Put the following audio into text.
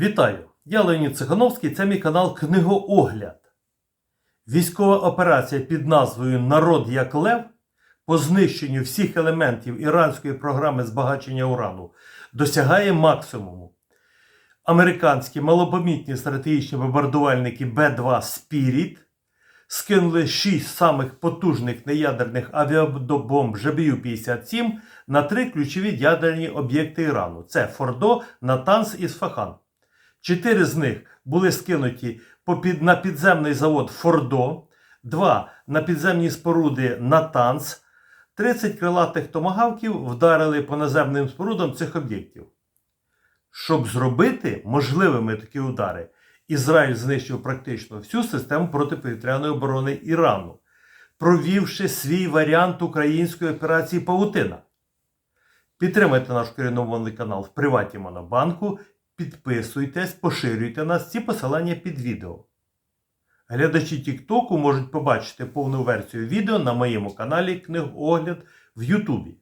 Вітаю! Я Леонід Цихановський, це мій канал Книгоогляд. Військова операція під назвою Народ як Лев по знищенню всіх елементів іранської програми збагачення урану досягає максимуму. Американські малопомітні стратегічні бомбардувальники Б-2 Спіріт скинули 6 самих потужних неядерних авіабомб ЖБЮ-57 на три ключові ядерні об'єкти Ірану: це Фордо, Натанс і Сфахан. Чотири з них були скинуті на підземний завод Фордо, два на підземні споруди Натанс, 30 крилатих томагавків вдарили по наземним спорудам цих об'єктів. Щоб зробити можливими такі удари, Ізраїль знищив практично всю систему протиповітряної оборони Ірану, провівши свій варіант української операції Павутина. Підтримайте наш коріномовний канал в приваті Монобанку, підписуйтесь, поширюйте нас ці посилання під відео. Глядачі Тіктоку можуть побачити повну версію відео на моєму каналі Книгогляд в Ютубі.